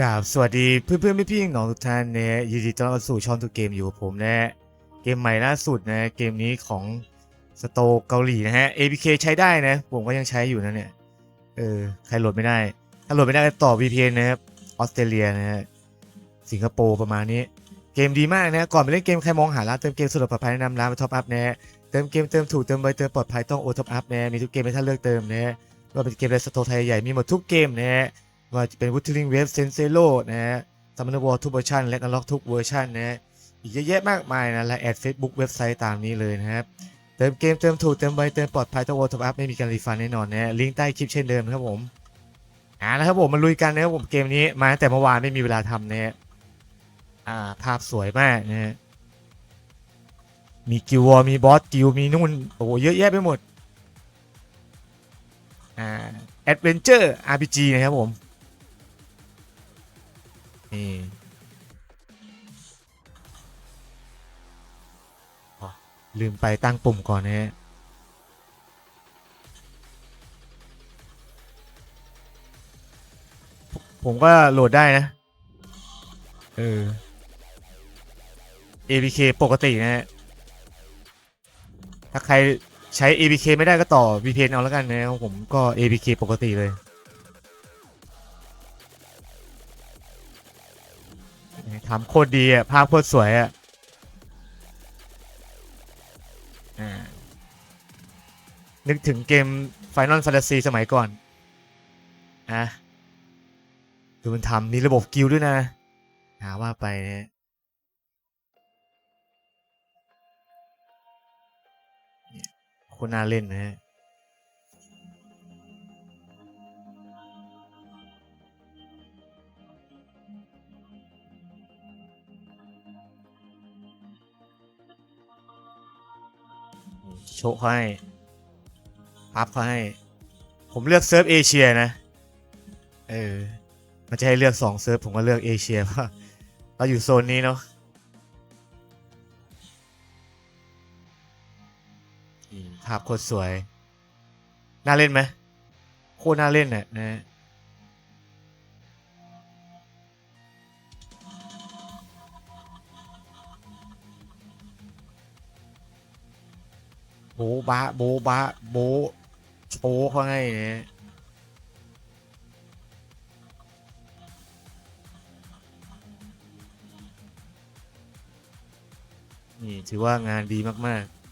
กราบสวัสดีเพื่อนเพื่อนๆพี่ๆน้องทุกท่านนะฮะยินดีต้อนรับสู่ช่องทุกเกมอยู่กับผมนะฮะเกมใหม่ล่าสุดนะเกมนี้ของสโตเกาหลีนะฮะ APK ใช้ได้นะผมก็ยังใช้อยู่นะเนี่ยเออใครโหลดไม่ได้ ถ้าโหลดไม่ได้ต่อ VPN นะครับออสเตรเลียนะฮะสิงคโปร์ประมาณนี้ เกมดีมากนะก่อนไปเล่นเกมใครมองหาร้านเติมเกมสุดปลอดภัยแนะนำร้านมาท็อปอัพนะเติมเกมเติมถูกเติมไวเติมปลอดภัยต้องโอท็อปอัพนะมีทุกเกมให้ท่านเลือกเติมนะฮะไม่ว่าเป็นเกมในสโตไทยใหญ่มีหมดทุกเกมนะฮะ ว่าจะเป็นวู t ลิงเวฟเซนเซโลนะฮะซัมเมอนวอลทุกเวอร์ชันและนล็อกทุกเวอร์ชันนะฮะอีกเยอะแยะมากมายนะและแอด Facebook เว็บไซต์ตามนี้เลยนะครับ เติมเกมเติมถูกเติมไวเติมปลอดภัยต้องโอท็อปอัพไม่มีการรีฟันแน่นอนนะฮะลิงก์ใต้คลิปเช่นเดิมครับผมอ่านะครับผมมาลุยกันนะครับผมเกมนี้มาตั้งแต่เมื่อวานไม่มีเวลาทำนะฮะอ่าภาพสวยมากนะฮะมีกิววอร์มีบอสกิวมีนู่นโอ้โหเยอะแยะไปหมดอ่าแอดเวนเจอร์ RPG นะครับผม ลืมไปตั้งปุ่มก่อนนะฮะผมผมก็โหลดได้นะ เออ APK ปกตินะฮะ ถ้าใครใช้ APK ไม่ได้ก็ต่อ VPN เอาแล้วกันนะของผมก็ APK ปกติเลย ทำโคตรดีอะภาพโคตรสวยอะนึกถึงเกม Final Fantasy สมัยก่อนอะดูมันทำมีระบบกิลด้วยนะ หาว่าไปเนี่ยโคนน่าเล่นนะฮะ โชว์เขาให้พับเขาให้ ผมเลือกเซิร์ฟเอเชียนะ เออ มันจะให้เลือกสองเซิร์ฟผมก็เลือกเอเชียเพราะเราอยู่โซนนี้เนาะภาพโคตรสวย น่าเล่นไหมโคตรน่าเล่นน่ะนะ บบะโบบะโบโชว์เขาให้เนี่ยนี่ถือว่างานดีมากๆ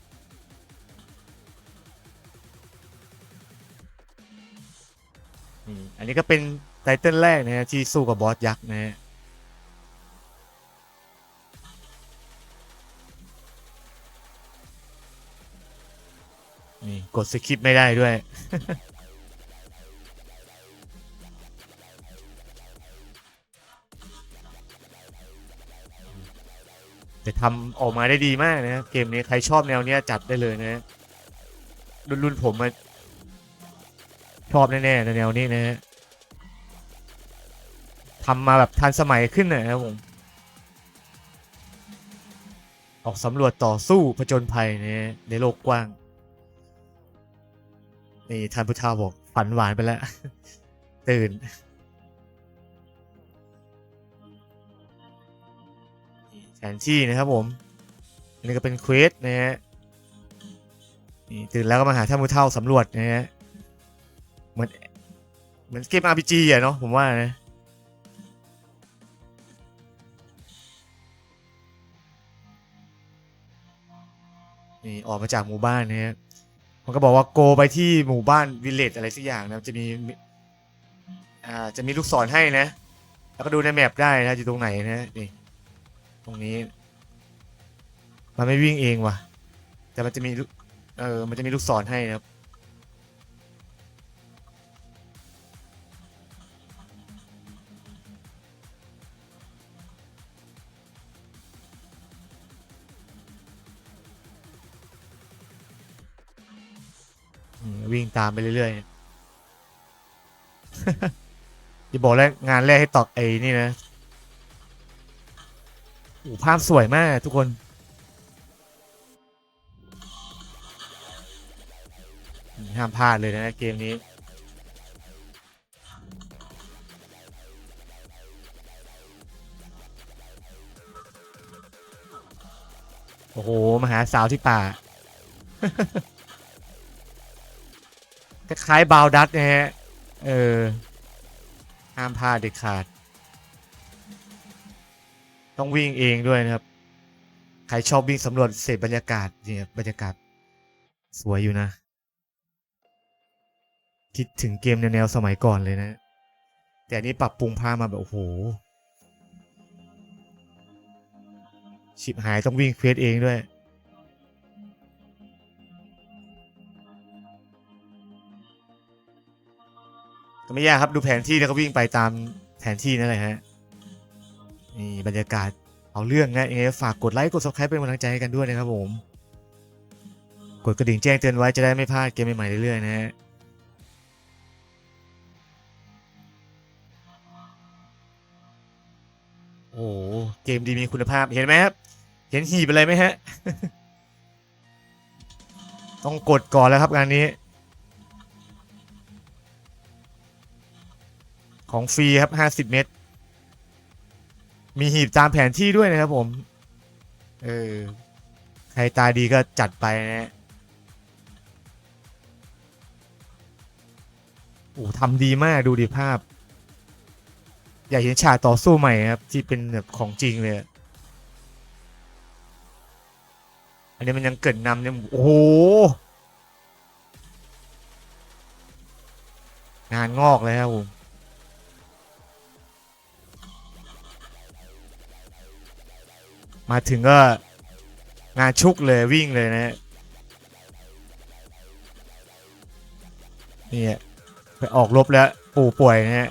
นี่อันนี้ก็เป็นไตเติ้ลแรกนะฮะที่สู้กับบอสยักษ์นะฮะ ดสคิปไม่ได้ด้วย แต่ทำออกมาได้ดีมากนะเกมนี้ใครชอบแนวเนี้ยจัดได้เลยนะ รุ่นรุ่นผมมาชอบแน่ๆในแนวนี้นะฮะทำมาแบบทันสมัยขึ้นนะครับผมออกสำรวจต่อสู้ผจญภัยนะในโลกกว้าง นี่ท่านพุทธาบอกฝันหวานไปแล้ว ตื่น แผนที่นะครับผม อันนี้ก็เป็นเควสนะฮะนี่ตื่นแล้วก็มาหาท่านพุทธาสำรวจนะฮะเหมือนเหมือนเกม RPG อะเนาะผมว่านะนี่ออกมาจากหมู่บ้านนะฮะ มันก็บอกว่าโกไปที่หมู่บ้านวิลเลจอะไรสักอย่างนะจะมีอ่าจะมีลูกศรให้นะ แล้วก็ดูในแมปได้นะอยู่ตรงไหนนะนี่ตรงนี้ มันไม่วิ่งเองว่ะ แต่มันจะมีลูกเออมันจะมีลูกศรให้นะครับ วิ่งตามไปเรื่อยๆจะบอกแล้วงานแรกให้ตอกไอ้นี่นะโอ้ภาพสวยมากทุกคนห้ามพลาดเลยนะเกมนี้โอ้โหมหาสาวที่ป่า คล้ายๆบาวดัตนะฮะ เออ ห้ามพลาดเด็ดขาด ต้องวิ่งเองด้วยนะครับ ใครชอบวิ่งสำรวจเสพบรรยากาศเนี่ยบรรยากาศ สวยอยู่นะ คิดถึงเกมแนวๆสมัยก่อนเลยนะ แต่อันนี้ปรับปรุงภาพมาแบบโอ้โหชิบหายต้องวิ่งเควสเองด้วย ก็ไม่ยากครับดูแผนที่แล้วก็วิ่งไปตามแผนที่นั่นแหละฮะนี่บรรยากาศเอาเรื่องนะยังไงฝากกดไลค์กด subscribe เป็นกำลังใจให้กันด้วยนะครับผม กดกระดิ่งแจ้งเตือนไว้จะได้ไม่พลาดเกมใหม่ๆเรื่อยๆนะฮะโอ้เกมดีมีคุณภาพเห็นไหมครับ เห็นหีบอะไรไหมฮะ ต้องกดก่อนแล้วครับงานนี้ ของฟรีครับ50เมตร มีหีบตามแผนที่ด้วยนะครับผม เออ ใครตาดีก็จัดไปนะฮะโอ้ทำดีมากดูดิภาพ อยากเห็นฉากต่อสู้ใหม่ครับ ที่เป็นแบบของจริงเลยอะอันนี้มันยังเกิดนำเนี่ยโอ้โห งานงอกเลยครับผม มาถึงก็งานชุกเลยวิ่งเลยนะฮะนี่อะไปออกรบแล้วปู่ป่วยนะฮะ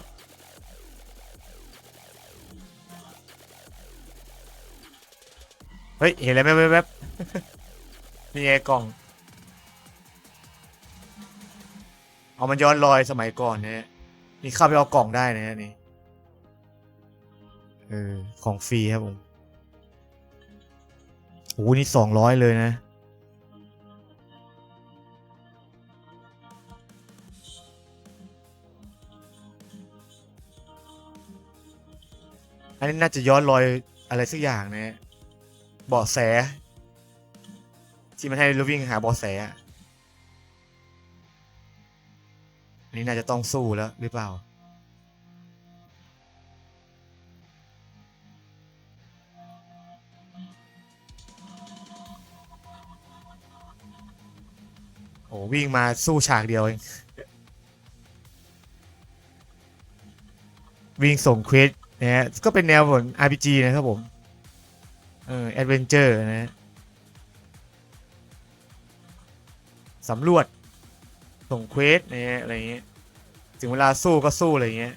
เฮ้ย เห็นอะไรแว๊บแว๊บๆนี่ไงกล่อง เอามันย้อนรอยสมัยก่อนนะฮะนี่เข้าไปเอากล่องได้นะฮะนี่เออของฟรีครับผม หนี่สองร้อยเลยนะ อันนี้น่าจะย้อนรอยอะไรสักอย่างนะเบาะแส ที่มันให้เราวิ่งหาเบาะแสอะอันนี้น่าจะต้องสู้แล้วหรือเปล่า โอ้วิ่งมาสู้ฉากเดียวเองวิ่งส่งเควสนะฮะก็เป็นแนวเหมือน RPG นะครับผม เออแอดเวนเจอร์นะฮะสำรวจ ส่งเควสนะฮะอะไรเงี้ยถึงเวลาสู้ก็สู้อะไรเงี้ย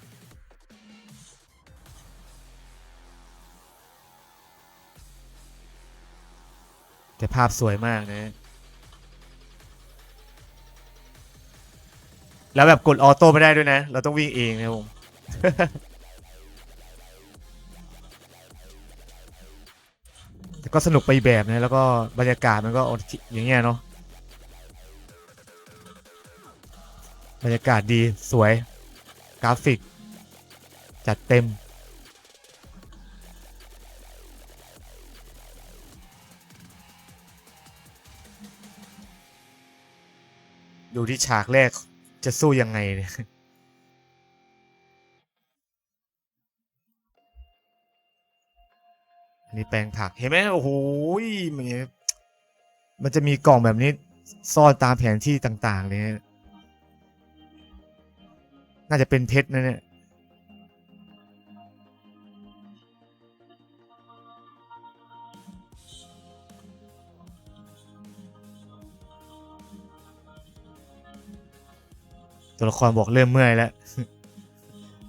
แต่ภาพสวยมากนะ แล้วแบบกดออโต้ไม่ได้ด้วยนะ เราต้องวิ่งเองนะผม แต่ก็สนุกไปแบบนะ แล้วก็บรรยากาศมันก็อย่างเงี้ยเนาะ บรรยากาศดีสวย กราฟิก จัดเต็มดูที่ฉากแรก จะสู้ยังไงเนี่ยอันนี้แปลงผัก เห็นไหมโอ้โหมันมันจะมีกล่องแบบนี้ ซ่อนตามแผนที่ต่าง ๆ เลยน่าจะเป็นเพชรนะเนี่ย ตัวละครบอกเริ่มเมื่อยแล้ว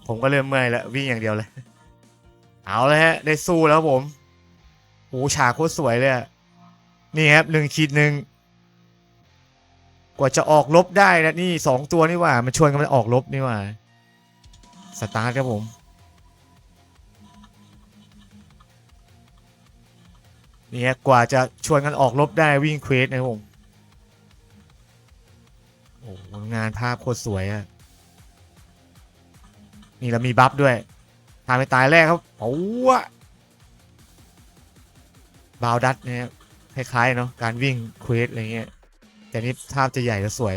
ผมก็เริ่มเมื่อยแล้ววิ่งอย่างเดียวเลย เอาเลยฮะ ได้สู้แล้วผมโอ้ฉากโคตรสวยเลยนี่ครับหนึ่งขีดหนึ่งกว่าจะออกลบได้นะนี่สองตัวนี่ว่า มันชวนกันมาออกลบนี่ว่า สตาร์ทครับผม นี่ฮะกว่าจะชวนกันออกลบได้วิ่งเควสนะครับผม โอ้งานภาพโคตรสวยอะนี่เรามีบัฟด้วยทำไปตายแรกครับโอ้วบาวดัตนะครับคล้ายๆเนาะการวิ่งเควสอะไรเงี้ย แต่นี่ภาพจะใหญ่และสวย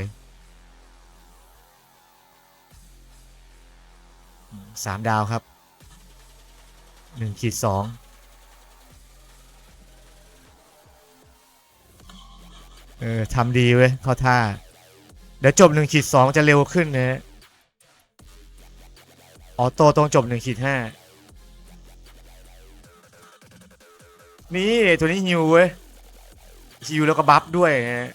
สามดาวครับหนึ่งขีดสองเออทำดีเว้ยเข้าท่า เดี๋ยวจบหนึ่งขีดสองจะเร็วขึ้นนะฮะออโต้ตรงจบหนึ่งขีดห้านี่ตัวนี้ฮิวเว้ยฮิวแล้วก็บัฟด้วยนะ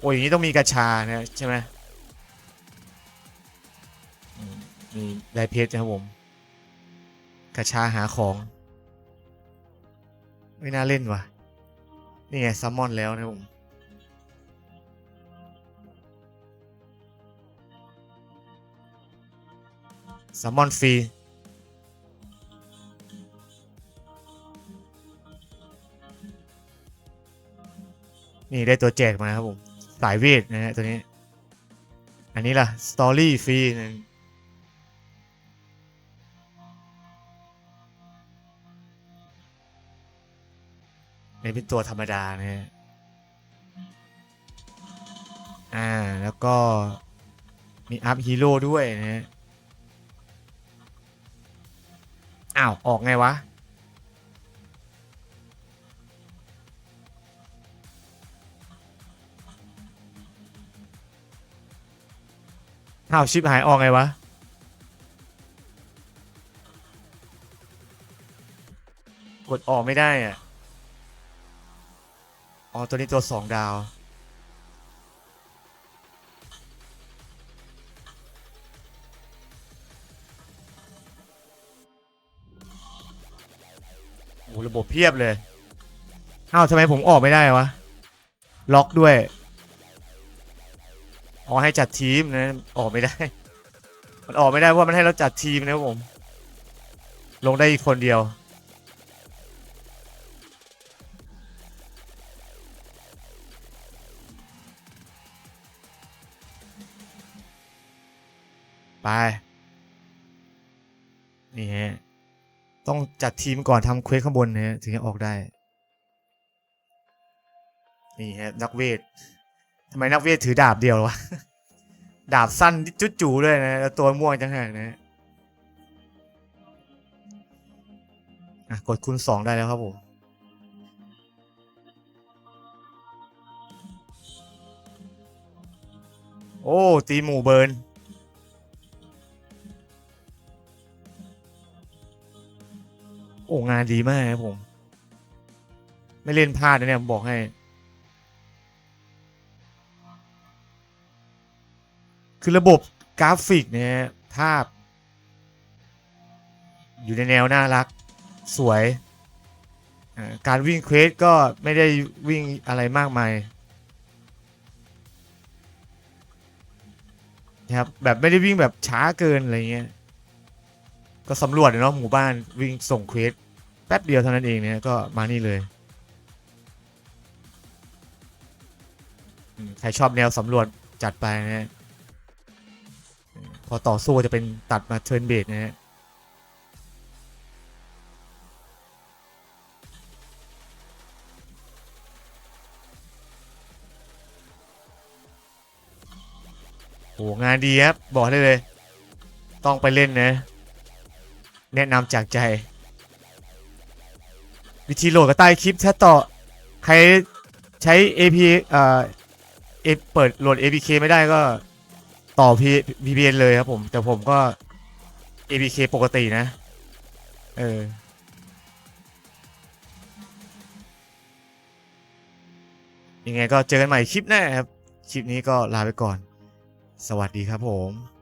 โอ้ยอย่างนี้ต้องมีกระชานะใช่ไหมมีได้เพชรนะครับผม กระชาหาของ ไม่น่าเล่นว่ะ นี่ไงซัมมอนแล้วนะครับผม ซัมมอนฟรีนี่ได้ตัวแจกมาครับผม สายเวทนะฮะตัวนี้ อันนี้ล่ะ สตอรี่ฟรีนะนี่เป็นตัวธรรมดานะฮะอ่า แล้วก็มีอัพฮีโร่ด้วยนะฮะ อ้าว ออกไงวะ อ้าว ชิปหายออกไงวะ กดออกไม่ได้อะ อ๋อ ตัวนี้ตัวสองดาว เพียบเลยอ้าวทำไมผมออกไม่ได้วะ ล็อกด้วย อ๋อให้จัดทีมนะออกไม่ได้ มันออกไม่ได้เพราะมันให้เราจัดทีมนะครับผม ลงได้อีกคนเดียว ไป นี่ฮะ ต้องจัดทีมก่อนทำเควสข้างบนนะฮะถึงจะออกได้ นี่ฮะนักเวททำไมนักเวทถือดาบเดียววะ ดาบสั้นจุดจูด้วยนะแล้วตัวม่วงจังหากนะฮะอะกดคูณสองได้แล้วครับผมโอ้ ตีหมู่เบิร์น โอ้งานดีมากครับผม ไม่เล่นพลาดนะเนี่ยผมบอกให้ คือระบบกราฟิกเนี่ยภาพ อยู่ในแนวน่ารัก สวย การวิ่งเควสก็ไม่ได้วิ่งอะไรมากมายนะครับแบบไม่ได้วิ่งแบบช้าเกินอะไรเงี้ย ก็สำรวจเนาะหมู่บ้านวิ่งส่งเควสแป๊บเดียวเท่านั้นเองเนี่ยก็มานี่เลยใครชอบแนวสำรวจจัดไปนะฮะพอต่อสู้จะเป็นตัดมาเทิร์นเบสนะฮะโอ้งานดีครับ บอกได้เลย ต้องไปเล่นนะ แนะนำจากใจ วิธีโหลดก็ใต้คลิปถ้าต่อใครใช้ AP เอ่อเอเปิดโหลด APK ไม่ได้ก็ต่อ P VPN เลยครับผม แต่ผมก็ APK ปกตินะ เออยังไงก็เจอกันใหม่คลิปหน้าครับ คลิปนี้ก็ลาไปก่อน สวัสดีครับผม